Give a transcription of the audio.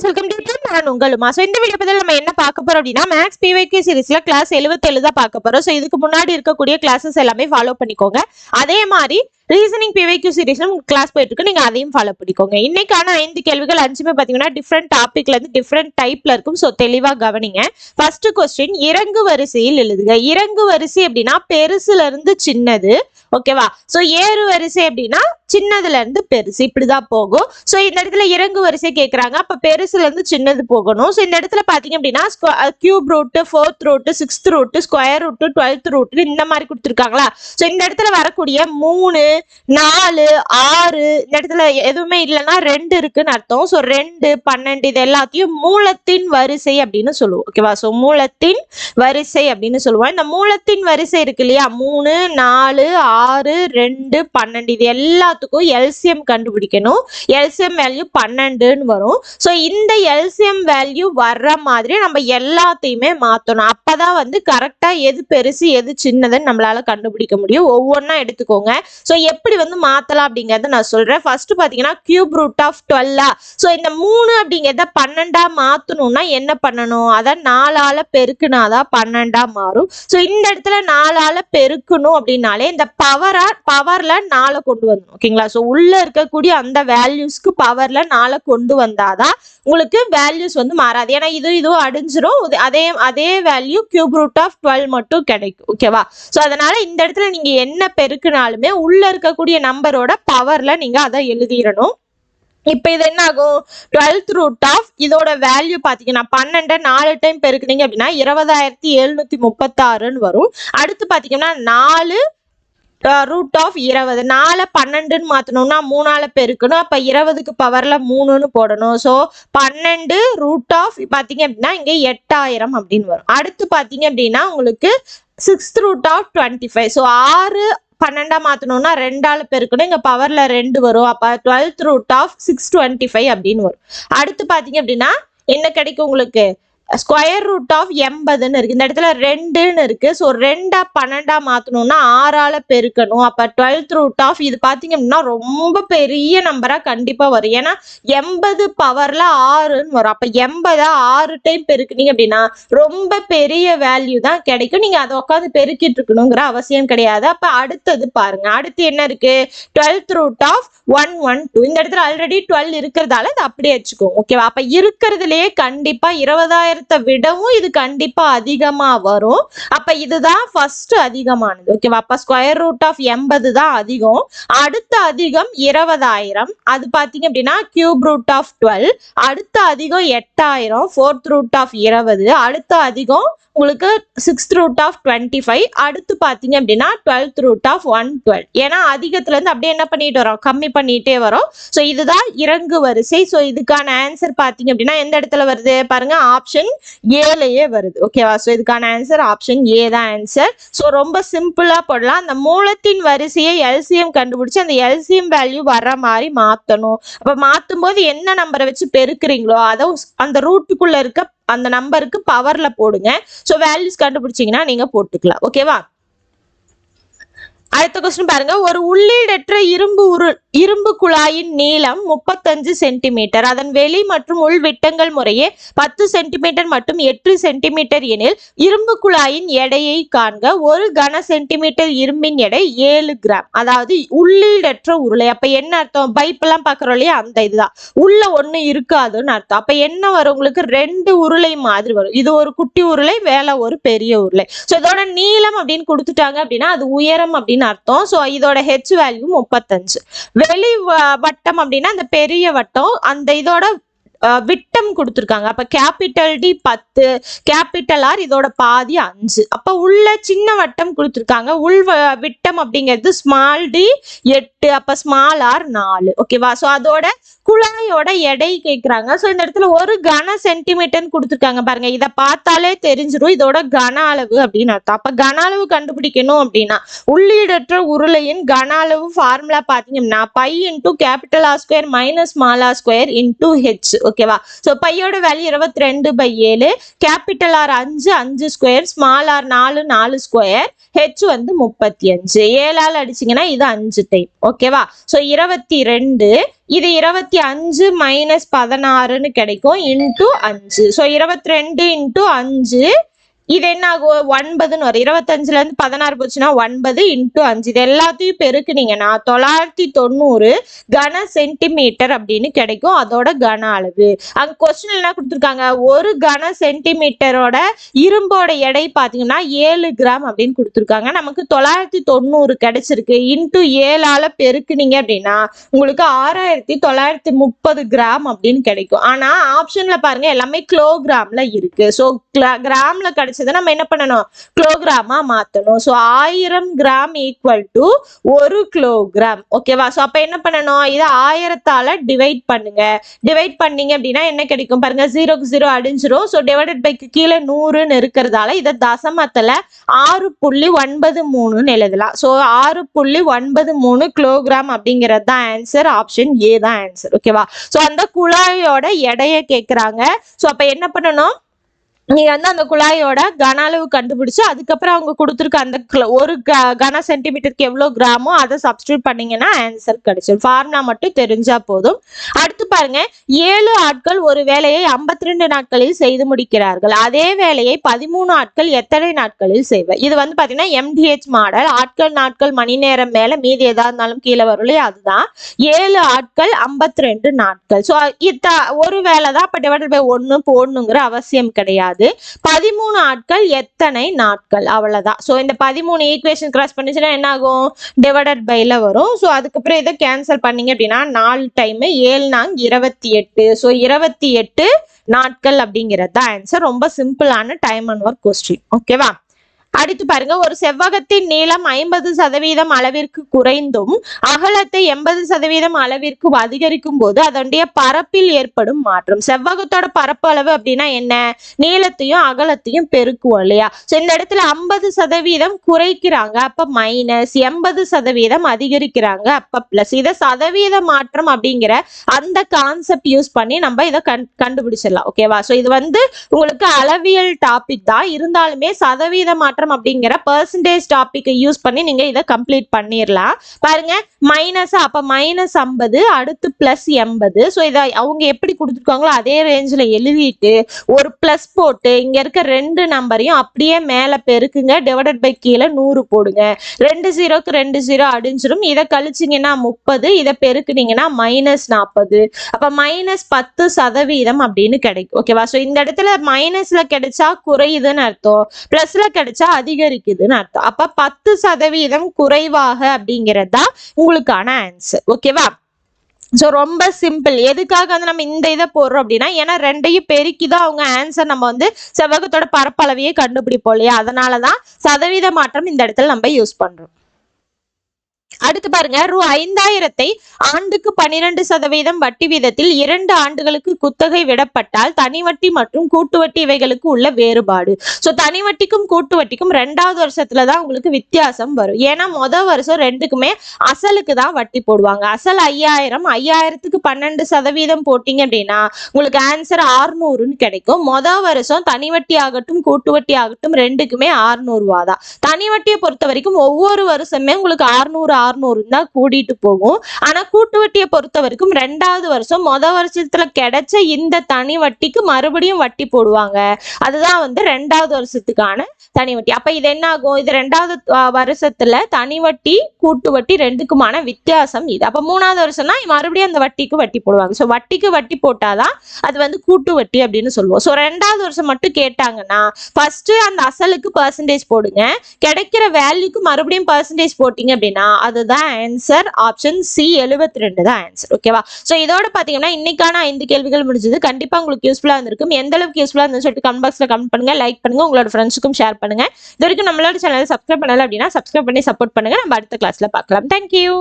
Friends welcome to நான் உங்களுமா? So இந்த video பதில் நம்ம என்ன பார்க்க போறோம் அப்படின்னா மேக்ஸ் பிவைக்கு சீரிஸ்ல கிளாஸ் எழுபத்தேழு தான் பார்க்க போறோம். ஸோ இதுக்கு முன்னாடி இருக்கக்கூடிய கிளாஸஸ் எல்லாமே ஃபாலோ பண்ணிக்கோங்க. அதே மாதிரி ரீசனிங் பிவைக்யூ சீரிஸ்ல கிளாஸ் போயிட்டு இருக்கு நீங்க அதையும் ஃபாலோ பண்ணிக்கோங்க. இன்னைக்கான ஐந்து கேள்விகள் அஞ்சுமே பாத்தீங்கன்னா டிஃப்ரெண்ட் டாபிக்ல இருந்து டிஃப்ரெண்ட் டைப்ல இருக்கும். ஸோ தெளிவா கவனிங்க. ஃபர்ஸ்ட் கொஸ்டின் இறங்கு வரிசையில் எழுதுக. இறங்கு வரிசை அப்படின்னா பெருசுல இருந்து சின்னது. ஓகேவா ஸோ ஏறு வரிசை அப்படின்னா சின்னதுல இருந்து பெருசு. இப்படிதான் போகும். ஸோ இந்த இடத்துல இறங்கு வரிசை கேக்குறாங்க. அப்ப பெருசுல இருந்து சின்னது போகணும். ஸோ இந்த இடத்துல பாத்தீங்க அப்படின்னா cube root fourth root sixth root square root twelfth root இந்த மாதிரி கொடுத்துருக்காங்களா? ஸோ இந்த இடத்துல வரக்கூடிய மூணு நாலு ஆறு இந்த இடத்துல எதுவுமே இல்லைன்னா ரெண்டு இருக்குன்னு அர்த்தம். சோ ரெண்டு பன்னெண்டு இது எல்லாத்தையும் மூலத்தின் வரிசை அப்படின்னு சொல்லுவோம். ஓகேவா சோ மூலத்தின் வரிசை அப்படின்னு சொல்லுவோம். இந்த மூலத்தின் வரிசை இருக்கு இல்லையா? மூணு நாலு ஆறு ரெண்டு பன்னெண்டு இது எல்லாத்துக்கும் எல்சிஎம் கண்டுபிடிக்கணும். எல்சிஎம் வேல்யூ பன்னெண்டுன்னு வரும். ஸோ இந்த எல்சிஎம் வேல்யூ வர்ற மாதிரி நம்ம எல்லாத்தையுமே மாற்றணும் அப்பதான் வந்து கரெக்டா எது பெருசு எது சின்னதுன்னு நம்மளால கண்டுபிடிக்க முடியும். ஒவ்வொன்றா எடுத்துக்கோங்க. ஸோ எப்படி வந்து மாத்தலாம் அப்படிங்கறத நான் சொல்றேன். ஃபர்ஸ்ட் பாத்தீங்கன்னா கியூப் ரூட் ஆஃப் டுவெல்லா ஸோ இந்த மூணு அப்படிங்கிறத பன்னெண்டா மாத்தணும்னா என்ன பண்ணணும்? அதை நாலால பெருக்குனாதான் பன்னெண்டா மாறும். ஸோ இந்த இடத்துல நாலால பெருக்கணும் அப்படின்னாலே இந்த பவரா பவர்ல நாளை கொண்டு வரணும் ஓகேங்களா ஸோ உள்ள இருக்கக்கூடிய அந்த வேல்யூஸ்க்கு பவர்ல நாளை கொண்டு வந்தாதான் உங்களுக்கு வேல்யூஸ் வந்து மாறாது. ஏன்னா இது இதுவும் அடிஞ்சிரும். அதே அதே value cube root of twelve மட்டும் கிடைக்கும். ஓகேவா ஸோ அதனால இந்த இடத்துல நீங்க என்ன பெருக்குனாலுமே உள்ள இருக்கக்கூடிய நம்பரோட பவர்ல நீங்க அதை எழுதிடணும். இப்போ இது என்ன ஆகும் டுவெல்த் ரூட் ஆஃப் இதோட வேல்யூ பார்த்தீங்கன்னா பன்னெண்டு நாலு டைம் பெருக்குனீங்க அப்படின்னா இருபதாயிரத்தி எழுநூத்தி முப்பத்தாறுன்னு வரும். அடுத்து பார்த்தீங்கன்னா நாலு ரூட் ஆஃப் இருபது. நாலு பன்னெண்டுன்னு மாற்றணும்னா மூணால பெருக்கணும். அப்போ இருபதுக்கு பவரில் மூணுன்னு போடணும். ஸோ பன்னெண்டு ரூட் ஆஃப் பார்த்தீங்க அப்படின்னா இங்கே எட்டாயிரம் அப்படின்னு வரும். அடுத்து பார்த்தீங்க அப்படின்னா உங்களுக்கு sixth root of twenty five so ஆறு பன்னெண்டா மாத்தணும்னா ரெண்டால பெருக்கணும் இங்க பவர்ல ரெண்டு வரும். அப்ப twelfth root of six twenty five அப்படின்னு வரும். அடுத்து பாத்தீங்க அப்படின்னா என்ன கிடைக்கும் உங்களுக்கு? ஸ்கொயர் ரூட் ஆஃப் எண்பதுன்னு இருக்கு. இந்த இடத்துல ரெண்டுன்னு இருக்கு. ஸோ ரெண்டா பன்னெண்டா மாத்தணும்னா ஆறால பெருக்கணும். அப்ப டுவெல்த் ரூட் ஆஃப் இது பாத்தீங்க அப்படின்னா ரொம்ப பெரிய நம்பரா கண்டிப்பா வரும். ஏன்னா எண்பது பவர்ல ஆறுன்னு வரும். அப்ப எண்பதா ஆறு டைம் பெருக்குனீங்க அப்படின்னா ரொம்ப பெரிய வேல்யூ தான் கிடைக்கும். நீங்க அதை உட்காந்து பெருக்கிட்டு இருக்கணுங்கிற அவசியம் கிடையாது. அப்ப அடுத்தது பாருங்க. அடுத்து என்ன இருக்கு? Twelfth root of one one two இந்த இடத்துல ஆல்ரெடி டுவெல் இருக்கிறதால அதை அப்படியே வச்சுக்கோங்க. ஓகேவா அப்ப இருக்கிறதுலயே கண்டிப்பா இருபதாயிரத்தை விடவும் இது கண்டிப்பா அதிகமா வரும். அப்ப இதுதான் ஃபர்ஸ்ட் அதிகமானது. ஓகேவா அப்ப ஸ்கொயர் ரூட் ஆஃப் எண்பது தான் அதிகம். அடுத்த அதிகம் இருபதாயிரம். அது பாத்தீங்க அப்படின்னா கியூப் ரூட் ஆஃப் டுவெல் அடுத்த அதிகம் எட்டாயிரம். ஃபோர்த் ரூட் ஆஃப் இருபது. அடுத்த அதிகம் உங்களுக்கு sixth root of twenty five அடுத்து பார்த்தீங்க அப்படின்னா twelfth root of one twelve ஏன்னா அதிகத்துலேருந்து அப்படியே என்ன பண்ணிட்டு வரோம்? கம்மி பண்ணிகிட்டே வரோம். ஸோ இதுதான் இறங்கு வரிசை. ஸோ இதுக்கான ஆன்சர் பார்த்தீங்க அப்படின்னா எந்த இடத்துல வருது? பாருங்க ஆப்ஷன் ஏலையே வருது. ஓகேவா ஸோ இதுக்கான ஆன்சர் ஆப்ஷன் ஏ தான் ஆன்சர் ஸோ ரொம்ப சிம்பிளாக போடலாம். அந்த மூலத்தின் வரிசையை எல்சிஎம் கண்டுபிடிச்சி அந்த எல்சிஎம் வேல்யூ வர்ற மாதிரி மாற்றணும் அப்போ மாற்றும் போது என்ன நம்பரை வச்சு பெருக்குறீங்களோ அதை அந்த ரூட்டுக்குள்ளே இருக்க அந்த நம்பருக்கு பவர்ல போடுங்க. ஸோ வேல்யூஸ் கண்டுபிடிச்சீங்கன்னா நீங்க போட்டுக்கலாம். ஓகேவா அடுத்த கொஸ்டின் பாருங்க. ஒரு உள்ளீடற்ற இரும்பு உரு இரும்பு குழாயின் நீளம் முப்பத்தஞ்சு சென்டிமீட்டர் அதன் வெளி மற்றும் உள் விட்டங்கள் முறையே பத்து சென்டிமீட்டர் மற்றும் எட்டு சென்டிமீட்டர் எனில் இரும்பு குழாயின் எடையை காண்க. ஒரு கன சென்டிமீட்டர் இரும்பின் எடை ஏழு கிராம் அதாவது உள்ளீடற்ற உருளை. அப்ப என்ன அர்த்தம்? பைப் எல்லாம் பாக்குறோம் இல்லையா? அந்த இதுதான். உள்ள ஒண்ணு இருக்காதுன்னு அர்த்தம். அப்ப என்ன வரும்? உங்களுக்கு ரெண்டு உருளை மாதிரி வரும். இது ஒரு குட்டி உருளை வேலை ஒரு பெரிய உருளை. ஸோ இதோட நீளம் அப்படின்னு கொடுத்துட்டாங்க அப்படின்னா அது உயரம் அப்படின்னு அர்த்தம். ஸோ இதோட ஹெச் வேல்யூ முப்பத்தஞ்சு. வெளி வ- வட்டம் அப்படின்னா அந்த பெரிய வட்டம் அந்த இதோட அஹ், விட்டம் கொடுத்துருக்காங்க. அப்ப கேபிட்டல் டி பத்து கேபிட்டல் ஆர் இதோட பாதி அஞ்சு. அப்ப உள்ள சின்ன வட்டம் கொடுத்துருக்காங்க. உள் விட்டம் அப்படிங்கிறது ஸ்மால் டி எட்டு அப்ப ஸ்மால் ஆர் நாலு. ஓகேவா ஸோ அதோட குழாயோட எடை கேட்குறாங்க ஸோ இந்த இடத்துல ஒரு கன சென்டிமீட்டர்னு கொடுத்துருக்காங்க பாருங்க. இதை பார்த்தாலே தெரிஞ்சிடும் இதோட கன அளவு அப்படின்னு அர்த்தம். அப்போ கன அளவு கண்டுபிடிக்கணும் அப்படின்னா உள்ளீடற்ற உருளையின் கன அளவு ஃபார்முலா பார்த்தீங்கன்னா pi into capital R square minus small R square into H ஓகேவா ஸோ ஸோ பையோட வேல்யூ இருபத்தி ரெண்டு பை ஏழு கேபிட்டல் ஆர் அஞ்சு அஞ்சு ஸ்கொயர் ஸ்மால் ஆர் நாலு நாலு ஸ்கொயர் ஹெச் வந்து முப்பத்தி அஞ்சு. ஏழால் அடிச்சிங்கன்னா இது அஞ்சு டைம் ஓகேவா ஸோ இருபத்தி ரெண்டு இது இருபத்தி அஞ்சு மைனஸ் பதினாறுன்னு கிடைக்கும். இன்டூ அஞ்சு. ஸோ இருபத்தி ரெண்டு இன்டூ அஞ்சு. இது என்ன ஆகும்? ஒன்பதுன்னு வரும். இருபத்தஞ்சுல இருந்து பதினாறு போச்சுன்னா ஒன்பது இன்ட்டு அஞ்சு. இது எல்லாத்தையும் பெருக்குனீங்கன்னா தொள்ளாயிரத்தி தொண்ணூறு கன சென்டிமீட்டர் அப்படின்னு கிடைக்கும். அதோட கன அளவு. அங்க கொஸ்டின் என்ன கொடுத்துருக்காங்க? ஒரு கன சென்டிமீட்டரோட இரும்போட எடை பார்த்தீங்கன்னா ஏழு கிராம் அப்படின்னு கொடுத்துருக்காங்க. நமக்கு தொள்ளாயிரத்தி தொண்ணூறு கிடைச்சிருக்கு. இன்ட்டு ஏழால பெருக்குனீங்க அப்படின்னா உங்களுக்கு ஆறாயிரத்தி தொள்ளாயிரத்தி முப்பது கிராம் அப்படின்னு கிடைக்கும். ஆனா ஆப்ஷன்ல பாருங்க எல்லாமே கிலோகிராம்ல இருக்கு. ஸோ கிராம்ல கிடைச்சதை நம்ம என்ன பண்ணணும்? கிலோகிராமா மாத்தணும். ஸோ ஆயிரம் கிராம் ஈக்குவல் டு ஒரு கிலோகிராம் ஓகேவா ஸோ அப்போ என்ன பண்ணணும்? இதை ஆயிரத்தால டிவைட் பண்ணுங்க. டிவைட் பண்ணீங்க அப்படின்னா என்ன கிடைக்கும்? பாருங்க ஜீரோக்கு ஜீரோ அடிஞ்சிரும். ஸோ டிவைடட் பைக்கு கீழே நூறுன்னு இருக்கிறதால இதை தசமத்துல ஆறு புள்ளி ஒன்பது மூணுன்னு எழுதலாம். ஸோ ஆறு புள்ளி ஒன்பது மூணு கிலோகிராம் அப்படிங்கிறது தான் ஆன்சர் ஆப்ஷன் ஏ தான் ஆன்சர் ஓகேவா ஸோ அந்த குழாயோட எடையை கேட்குறாங்க ஸோ அப்போ என்ன பண்ணணும்? நீ வந்து அந்த குழாயோட கன அளவு கண்டுபிடிச்சு அதுக்கப்புறம் அவங்க கொடுத்துருக்க அந்த ஒரு க- கன சென்டிமீட்டருக்கு எவ்வளோ கிராமோ அதை சப்ஸ்டியூட் பண்ணீங்கன்னா ஆன்சர் கிடைச்சிடும் ஃபார்முலா மட்டும் தெரிஞ்சா போதும். அடுத்து பாருங்க ஏழு ஆட்கள் ஒரு வேலையை 52 ரெண்டு நாட்களில் செய்து முடிக்கிறார்கள். அதே வேலையை பதிமூணு ஆட்கள் எத்தனை நாட்களில் செய்வர்? இது வந்து பார்த்தீங்கன்னா எம்டிஹெச் மாடல். ஆட்கள் நாட்கள் மணி நேரம் மேலே மீதி எதா இருந்தாலும் கீழே வரும் இல்லையா அதுதான். ஏழு ஆட்கள் 52 ரெண்டு நாட்கள். ஸோ இத்த ஒரு வேலை தான் அப்போ டிவைடட் பை ஒன்று போடணுங்கிற அவசியம் கிடையாது. பதிமூணு ஆட்கள் எத்தனை நாட்கள்? அவ்வளவுதான். ஸோ இந்த பதிமூணு ஈக்குவேஷன் கிராஸ் பண்ணிச்சுன்னா என்ன ஆகும் டிவைடட் பைல வரும். ஸோ அதுக்கப்புறம் இதை கேன்சல் பண்ணீங்க அப்படின்னா நாலு டைம் ஏழு நாங் இருபத்தி எட்டு. ஸோ இருபத்தி எட்டு நாட்கள் அப்படிங்கிறது தான் ஆன்சர் ரொம்ப சிம்பிளான டைம் அண்ட் ஒர்க் கொஸ்டின் ஓகேவா அடுத்து பாருங்க ஒரு செவ்வகத்தின் நீளம் ஐம்பது சதவீதம் அளவிற்கு குறைந்தும் அகலத்தை எண்பது சதவீதம் அளவிற்கு அதிகரிக்கும் போது அதனுடைய பரப்பில் ஏற்படும் மாற்றம். செவ்வகத்தோட பரப்பளவு அப்படின்னா என்ன? நீளத்தையும் அகலத்தையும் பெருக்குவோம் இல்லையா? ஸோ இந்த இடத்துல ஐம்பது சதவீதம் குறைக்கிறாங்க அப்ப மைனஸ் எண்பது சதவீதம் அதிகரிக்கிறாங்க அப்ப பிளஸ் இதை சதவீத மாற்றம் அப்படிங்கிற அந்த கான்செப்ட் யூஸ் பண்ணி நம்ம இதை கண் கண்டுபிடிச்சிடலாம். ஓகேவா ஸோ இது வந்து உங்களுக்கு அளவியல் டாபிக் தான். இருந்தாலுமே சதவீத மாற்றம் அப்படிங்கிற பர்சன்டேஜ் டாபிக் யூஸ் பண்ணி நீங்க இதை கம்ப்ளீட் பண்ணிடலாம் பாருங்க மைனஸ் அப்ப மைனஸ் ஐம்பது அடுத்து பிளஸ் எண்பது. ஸோ இதை அவங்க எப்படி கொடுத்துருக்காங்களோ அதே ரேஞ்சில் எழுதிட்டு ஒரு பிளஸ் போட்டு இங்க இருக்க ரெண்டு நம்பரையும் அப்படியே மேலே பெருக்குங்க. டிவைடட் பை கீழே நூறு போடுங்க. ரெண்டு ஜீரோக்கு ரெண்டு ஜீரோ அடிஞ்சிடும் இதை கழிச்சிங்கன்னா முப்பது இதை பெருக்குனீங்கன்னா மைனஸ் நாற்பது அப்ப மைனஸ் பத்து சதவீதம் அப்படின்னு கிடைக்கும். ஓகேவா ஸோ இந்த இடத்துல மைனஸ்ல கிடைச்சா குறையுதுன்னு அர்த்தம். பிளஸ்ல கிடைச்சா அதிகரிக்குதுன்னு அர்த்தம். அப்ப பத்து சதவீதம் குறைவாக அப்படிங்கிறது தான் உங்களுக்கான ஆன்சர் ஓகேவா ஸோ ரொம்ப சிம்பிள் எதுக்காக வந்து நம்ம இந்த இதை போடுறோம் அப்படின்னா ஏன்னா ரெண்டையும் பெருக்கி தான் அவங்க ஆன்சர் நம்ம வந்து செவ்வகத்தோட பரப்பளவையே கண்டுபிடிப்போம் இல்லையா? அதனால தான் சதவீத மாற்றம் இந்த இடத்துல நம்ம யூஸ் பண்றோம். அடுத்து பாருங்க ரூ ஐந்தாயிரத்தை ஆண்டுக்கு பன்னிரண்டு சதவீதம் வட்டி வீதத்தில் இரண்டு ஆண்டுகளுக்கு குத்தகை விடப்பட்டால் தனி வட்டி மற்றும் கூட்டு வட்டி இவைகளுக்கு உள்ள வேறுபாடு. ஸோ தனி வட்டிக்கும் கூட்டு வட்டிக்கும் ரெண்டாவது வருஷத்துல தான் உங்களுக்கு வித்தியாசம் வரும். ஏன்னா மொதல் வருஷம் ரெண்டுக்குமே அசலுக்கு தான் வட்டி போடுவாங்க. அசல் ஐயாயிரம் ஐயாயிரத்துக்கு பன்னெண்டு சதவீதம் போட்டீங்க அப்படின்னா உங்களுக்கு ஆன்சர் ஆறுநூறுன்னு கிடைக்கும். மொதல் வருஷம் தனி வட்டி ஆகட்டும் கூட்டு வட்டி ஆகட்டும் ரெண்டுக்குமே ஆறுநூறு தான். தனி வட்டியை பொறுத்த வரைக்கும் ஒவ்வொரு வருஷமே உங்களுக்கு ஆறுநூறு ஆறுநூறு தான் கூட்டிட்டு போகும். ஆனா கூட்டு வட்டியை பொறுத்த வரைக்கும் ரெண்டாவது வருஷம் மொத வருஷத்துல கிடைச்ச இந்த தனி வட்டிக்கு மறுபடியும் வட்டி போடுவாங்க. அதுதான் வந்து ரெண்டாவது வருஷத்துக்கான தனி வட்டி அப்ப இது என்ன ஆகும் இது ரெண்டாவது வருஷத்தில் வருஷத்துல தனி வட்டி கூட்டு வட்டி ரெண்டுக்குமான வித்தியாசம் இது. அப்ப மூணாவது வருஷம்னா மறுபடியும் அந்த வட்டிக்கு வட்டி போடுவாங்க. ஸோ வட்டிக்கு வட்டி போட்டாதான் அது வந்து கூட்டு வட்டி அப்படின்னு சொல்லுவோம். ஸோ ரெண்டாவது வருஷம் மட்டும் கேட்டாங்கன்னா ஃபர்ஸ்ட் அந்த அசலுக்கு பர்சன்டேஜ் போடுங்க. கிடைக்கிற வேல்யூக்கு மறுபடியும் பர்சன்டேஜ் போட்டீங்க அப்படின்னா அதுதான் ஆன்சர் ஆப்ஷன் சி எழுபத்தி ரெண்டு தான் ஆன்சர் ஓகேவா ஸோ இதோட பார்த்தீங்கன்னா இன்னைக்கான ஐந்து கேள்விகள் முடிஞ்சது. கண்டிப்பாக உங்களுக்கு யூஸ்ஃபுல்லாக இருந்திருக்கும். எந்த அளவுக்கு யூஸ்ஃபுல்லாக இருந்துன்னு சொல்லிட்டு கமெண்ட் பாக்ஸில் கமெண்ட் பண்ணுங்க. லைக் பண்ணுங்க. உங்களோட ஃப்ரெண்ட்ஸுக்கும் ஷேர் பண்ணுங்க. இது வரைக்கும் நம்மளோட சேனலை சப்ஸ்கிரைப் பண்ணல அப்படின்னா சப்ஸ்கிரைப் பண்ணி சப்போர்ட் பண்ணுங்க. நம்ம அடுத்த கிளாஸ்ல பார்க்கலாம். தேங்க்யூ